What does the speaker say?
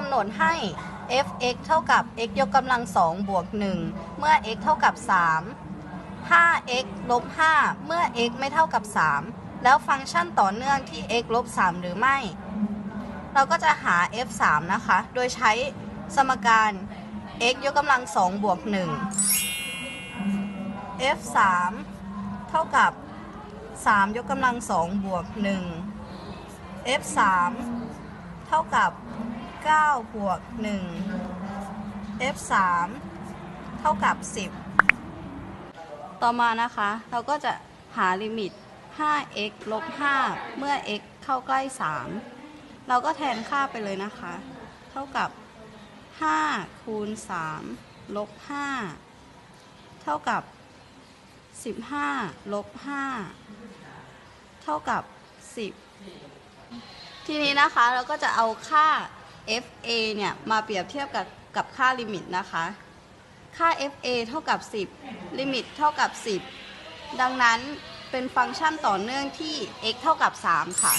ำหนดให้ f(x) เท่ากับ x ยกกำลัง2บวก 1 เมื่อ x เท่ากับ 3 5x ลบ 5 เมื่อ x ไม่เท่ากับ 3 แล้วฟังก์ชันต่อเนื่องที่ x ลบ 3 หรือไม่ เราก็จะหา f3 นะคะ โดยใช้สมการ x ยกกำลัง2บวก 1 f3 เท่ากับ 3 ยกกำลัง2บวก 1 f3 เท่ากับ9บวก1 f3 เท่ากับ 10 ต่อมานะคะ เราก็จะหาลิมิต 5x ลบ 5 เมื่อ x เข้าใกล้ 3 เราก็แทนค่าไปเลยนะคะ เท่ากับ 5 คูณ 3 ลบ 5 เท่ากับ 15 ลบ 5 เท่ากับ 10 ทีนี้นะคะเราก็จะเอาค่า fa เนี่ยมาเปรียบเทียบกับกับค่าลิมิตนะคะ ค่า fa เท่ากับ 10 ลิมิตเท่ากับ 10 ดังนั้นเป็นฟังก์ชันต่อเนื่องที่ x เท่ากับ 3 ค่ะ